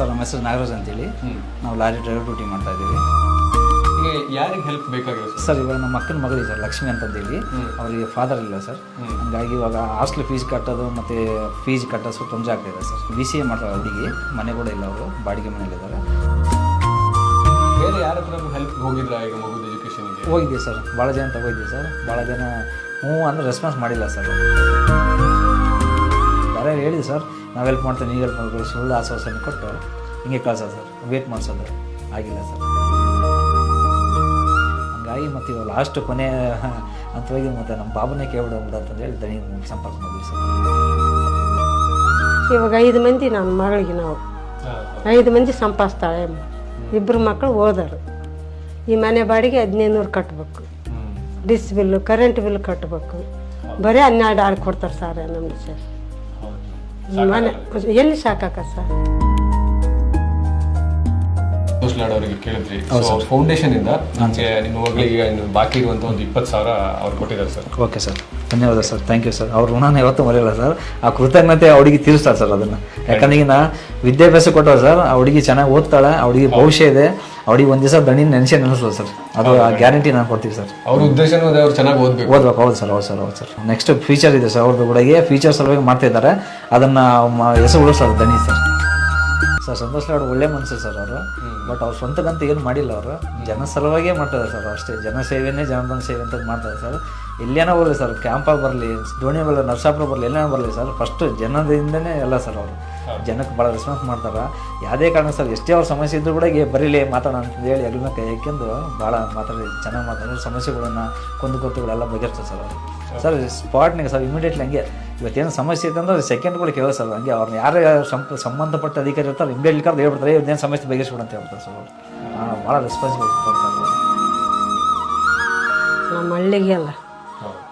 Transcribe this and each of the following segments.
Sir ನಮ್ಮ ಹೆಸರು ನಾಗರಾಜ್ ಅಂತೇಳಿ. ನಾವು ಲಾರಿ ಡ್ರೈವರ್ ಡ್ಯೂಟಿ ಮಾಡ್ತಾ ಇದ್ದೀವಿ. ಈಗ ಯಾರಿಗೆ ಹೆಲ್ಪ್ ಬೇಕಾಗಿದೆ ಸರ್? ಇವಾಗ ನಮ್ಮ ಅಕ್ಕನ ಮಗಳಿ ಸರ್ ಲಕ್ಷ್ಮಿ ಅಂತಂದೇಳಿ. ಅವರಿಗೆ ಫಾದರ್ ಇಲ್ಲ ಸರ್. ಹಂಗಾಗಿ ಇವಾಗ ಹಾಸ್ಟೆಲ್ ಫೀಸ್ ಕಟ್ಟೋದು ಮತ್ತು ಫೀಸ್ ಕಟ್ಟೋದು ತೊಂದರೆ ಆಗ್ತಾಯಿದೆ ಸರ್. ಬಿ ಸಿ ಎ ಮಾಡ್ತಾರೆ ಹುಡುಗಿ ಮನೆ ಕೂಡ ಇಲ್ಲ ಅವರು ಬಾಡಿಗೆ ಮನೇಲಿದ್ದಾರೆ ಬೇರೆ ಯಾರ ಹತ್ರ ಹೆಲ್ಪ್ ಹೋಗಿದ್ರೆ ಈಗ ಮಗುದ ಎಜುಕೇಶನ್ಗೆ ಹೋಗಿದ್ದೀವಿ ಸರ್ ಭಾಳ ಜನ ತಗೋಯಿದ್ದೆ ಸರ್. ಭಾಳ ಜನ ಹ್ಞೂ ಅಂದ್ರೆ ರೆಸ್ಪಾನ್ಸ್ ಮಾಡಿಲ್ಲ ಸರ್. ಬೇರೆ ಹೇಳಿದೆ ಸರ್ ನಾವು ಹೆಲ್ಪ್ ಮಾಡ್ತೀನಿ ನೀವು ಹೆಲ್ಪ್ ಮಾಡಬೇಕು ಸುಳ್ಳು ಆಶ್ವಾಸನೆ ಕೊಟ್ಟು ಹಿಂಗೆ ಕಳ್ಸೋದು ಸರ್. ವೇಟ್ ಮಾಡಿಸೋದು ಆಗಿಲ್ಲ ಸರ್. ಹಂಗಾಗಿ ಮತ್ತು ಇವಾಗ ಲಾಸ್ಟ್ ಕೊನೆ ಅಂತ ಹೋಗಿ ಮತ್ತು ನಮ್ಮ ಬಾಬನೇ ಕೇಳ್ಬಿಡೋಗ್ಬಿಡ ಅಂತಂದೇಳಿ ಹೇಳಿ ದನಿ ಸಂಪರ್ಕ ಮಾಡಿದ್ವಿ ಸರ್. ಇವಾಗ ಐದು ಮಂದಿ ನನ್ನ ಮಗಳಿಗೆ ನಾವು. ಐದು ಮಂದಿ ಸಂಪಾದಿಸ್ತಾಳೆ. ಇಬ್ಬರು ಮಕ್ಕಳು ಓದರು. ಈ ಮನೆ ಬಾಡಿಗೆ ಹದಿನೈದು ನೂರು ಕಟ್ಟಬೇಕು ಡಿಸ್ ಬಿಲ್ಲು ಕರೆಂಟ್ ಬಿಲ್ ಕಟ್ಟಬೇಕು ಬರೀ ಹನ್ನೆರಡು ಆರು ಕೊಡ್ತಾರೆ ಸರ್ ನಮ್ಮ ಸರ್. ಮನೆ ಎಲ್ಲಿ ಸಾಕಾಕ ಸರ್? ಅವರಿಗೆ ಕೇಳಿದ್ರಿ. ಫೌಂಡೇಶನ್ ಇಂದ ನನಗೆ ನಿಮ್ಮ ಮಗಳಿಗೆ ಇನ್ನು ಬಾಕಿ ಇರುವಂತ ಒಂದು ಇಪ್ಪತ್ತು ಸಾವಿರ ಅವ್ರು ಕೊಟ್ಟಿದ್ದಾರೆ ಸರ್. Okay sir. ಧನ್ಯವಾದ ಸರ್ ಥ್ಯಾಂಕ್ ಯು ಸರ್. ಅವ್ರ ಋಣನ ಯಾವತ್ತೂ ಮರೆಯಲ್ಲ ಸರ್. ಆ ಕೃತಜ್ಞತೆ ಆ ಹುಡುಗಿ ತೀರಿಸ್ತಾರೆ ಸರ್ ಅದನ್ನು. ಯಾಕಂದ್ರೆ ಈಗ ನಾ ವಿದ್ಯಾಭ್ಯಾಸ ಕೊಟ್ಟವ್ರು ಸರ್ ಆ ಹುಡುಗಿ ಚೆನ್ನಾಗಿ ಓದ್ತಾಳೆ ಆ ಹುಡುಗಿ ಭವಿಷ್ಯ ಇದೆ ಅವ್ರಿಗೆ ಒಂದು ದಿವಸ ದಣಿ ನೆನೆಸೇ ನೆನೆಸಲ್ಲ ಸರ್. ಅದು ಆ ಗ್ಯಾರಂಟಿ ನಾನು ಕೊಡ್ತೀವಿ ಸರ್. ಅವ್ರ ಉದ್ದೇಶನೂ ಅದೇ ಅವ್ರು ಚೆನ್ನಾಗಿ ಓದ್ಬೇಕು. ಓದ್ಬೇಕು ಹೌದು ಸರ್ ಹೌದು ಸರ್ ಹೌದು ಸರ್. ನೆಕ್ಸ್ಟ್ ಫ್ಯೂಚರ್ ಇದೆ ಸರ್ ಅವ್ರದ್ದು ಹುಡುಗಿ ಫ್ಯೂಚರ್ ಸಲುವಾಗಿ ಮಾಡ್ತಾ ಇದ್ದಾರೆ. ಅದನ್ನು ಹೆಸರು ಉಳಿಸೋದು ದಣಿ ಸರ್. ಸರ್ ಸಂತೋಷ್ ಲಾಡ್ ಒಳ್ಳೆ ಮನಸ್ಸು ಸರ್ ಅವರು. ಬಟ್ ಅವ್ರ ಸ್ವಂತಕ್ಕಂತ ಏನು ಮಾಡಿಲ್ಲ ಅವರು. ಜನ ಸಲುವಾಗೇ ಮಾಡ್ತಾರೆ ಸರ್ ಅಷ್ಟೇ. ಜನ ಸೇವೆನೇ ಜನಬಂಧ ಸೇವೆ ಅಂತ ಮಾಡ್ತಾರೆ ಸರ್. ಎಲ್ಲೇನೋ ಬರಲಿ ಸರ್ ಕ್ಯಾಂಪಾಗಿ ಬರಲಿ ದೋಣಿ ಬರಲಿ ನರ್ಸಾಪುರ ಬರಲಿ ಎಲ್ಲೇನೋ ಬರಲಿ ಸರ್ ಫಸ್ಟ್ ಜನದಿಂದನೇ ಎಲ್ಲ ಸರ್ ಅವರು. ಜನಕ್ಕೆ ಭಾಳ ರೆಸ್ಪಾನ್ಸ್ ಮಾಡ್ತಾರೆ. ಯಾವುದೇ ಕಾರಣ ಸರ್ ಎಷ್ಟೇ ಅವ್ರ ಸಮಸ್ಯೆ ಇದ್ದರೂ ಕೂಡ ಏ ಬರೀಲಿ ಮಾತಾಡೋಣ ಅಂತ ಹೇಳಿ ಎಲ್ಲನ ಕೈ ಹಾಕ್ಯಂದು ಭಾಳ ಮಾತಾಡಿ ಚೆನ್ನಾಗಿ ಮಾತಾಡೋದು ಸಮಸ್ಯೆಗಳನ್ನ ಕುಂದುಕೊರತೆಗಳೆಲ್ಲ ಬಗೆಹರಿಸ್ತಾರೆ ಸರ್ ಅವರು. ಸರ್ ಸ್ಪಾಟ್ನಾಗ ಸರ್ ಇಮಿಡಿಯೇಟ್ಲಿ ಹಂಗೆ ಇವತ್ತೇನು ಸಮಸ್ಯೆ ಇದೆ ಅಂದರೆ ಸೆಕೆಂಡ್ ಕೂಡ ಕೇಳೋ ಸರ್ ಹಂಗೆ ಅವ್ರನ್ನ ಯಾರು ಸಂಪ ಸಂಬಂಧಪಟ್ಟ ಅಧಿಕಾರಿ ಇರ್ತಾರೆ ಇಮಿಡಿಯೇಟ್ಲಿ ಕರೆದು ಹೇಳ್ಬಿಡ್ತಾರೆ ಇವತ್ತೇನು ಸಮಸ್ಯೆ ಬಗೆಹರಿಸ್ಬಿಡು ಅಂತ ಹೇಳ್ಬಿಡ್ತಾರೆ ಸರ್ ಅವರು. ಭಾಳ ರೆಸ್ಪಾನ್ಸಿಬಲ್ ನಮ್ಮ ಹಳ್ಳಿಗೆ ಅಲ್ಲ.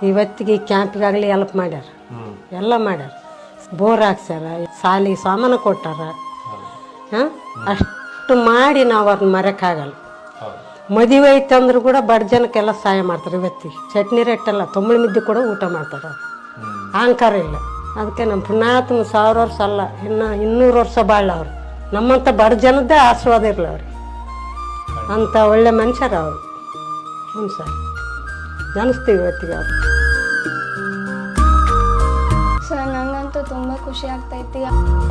ಇವತ್ತಿಗೆ ಕ್ಯಾಂಪಿಗಾಗಲಿ ಹೆಲ್ಪ್ ಮಾಡ್ಯಾರ. ಎಲ್ಲ ಮಾಡ್ಯಾರ. ಬೋರ್ ಹಾಕ್ಸ್ಯಾರ, ಸಾಲಿ ಸಾಮಾನು ಕೊಟ್ಟಾರ. ಹಾಂ? ಅಷ್ಟು ಮಾಡಿ ನಾವು ಅದನ್ನ ಮರೆಯೋಕ್ಕಾಗಲ್ಲ ಮದುವೆ ಐತಂದ್ರೂ ಕೂಡ ಬಡ ಜನಕ್ಕೆಲ್ಲ ಸಹಾಯ ಮಾಡ್ತಾರೆ ಇವತ್ತಿಗೆ. ಚಟ್ನಿ ರೆಟ್ಟಲ್ಲ ತೊಂಬಳಿ ಮಿದ್ದಿ ಕೂಡ ಊಟ ಮಾಡ್ತಾರೆ ಅಹಂಕಾರ ಇಲ್ಲ. ಅದಕ್ಕೆ ನಮ್ಮ ಪುಣ್ಯಾತ್ಮ ಸಾವಿರ ವರ್ಷ ಅಲ್ಲ, ಇನ್ನು ಇನ್ನೂರು ವರ್ಷ ಬಾಳ ಅವ್ರು. ನಮ್ಮಂಥ ಬಡ ಜನದ್ದೇ ಆಶೀರ್ವಾದ ಇರಲಿ ಅವ್ರಿಗೆ. ಅಂಥ ಒಳ್ಳೆ ಮನುಷ್ಯರ ಅವರು. ಹ್ಞೂ ಸರ್. ನೆನೆಸ್ತೀವಿ ಇವತ್ತಿಗೆ ಅವ್ರು. ಸರ್ ನನಗಂತೂ ತುಂಬ ಖುಷಿ ಆಗ್ತೈತಿ.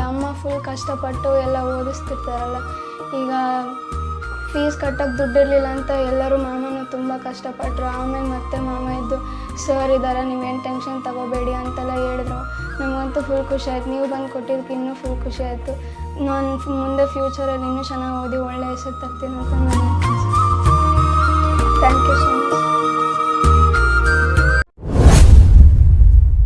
ಅಮ್ಮ ಫುಲ್ ಕಷ್ಟಪಟ್ಟು ಎಲ್ಲ ಓದಿಸ್ತಿರ್ತಾರಲ್ಲ. ಈಗ ಫೀಸ್ ಕಟ್ಟಕ್ಕೆ ದುಡ್ಡಿರಲಿಲ್ಲ ಅಂತ ಎಲ್ಲರೂ ಮಾಮನು ತುಂಬ ಕಷ್ಟಪಟ್ಟರು ಆಮೇಲೆ ಮತ್ತೆ ಮಾಮ ಇದ್ದು, ಸರ್ ಇದ್ದಾರೆ ನೀವೇನು ಟೆನ್ಷನ್ ತಗೋಬೇಡಿ ಅಂತೆಲ್ಲ ಹೇಳಿದ್ರು. ನಮಗಂತೂ ಫುಲ್ ಖುಷಿ ಆಯ್ತು. ನೀವು ಬಂದು ಕೊಟ್ಟಿದ್ದಕ್ಕೆ ಇನ್ನೂ ಫುಲ್ ಖುಷಿ ಆಯಿತು. ನಾನು ಮುಂದೆ ಫ್ಯೂಚರಲ್ಲಿ ಇನ್ನೂ ಚೆನ್ನಾಗಿ ಓದಿ ಒಳ್ಳೆ ಹೆಸರು ತರ್ತೀನಿ ಅಂತ ನಾನು ಥ್ಯಾಂಕ್ ಯು ಸೊ ಮಚ್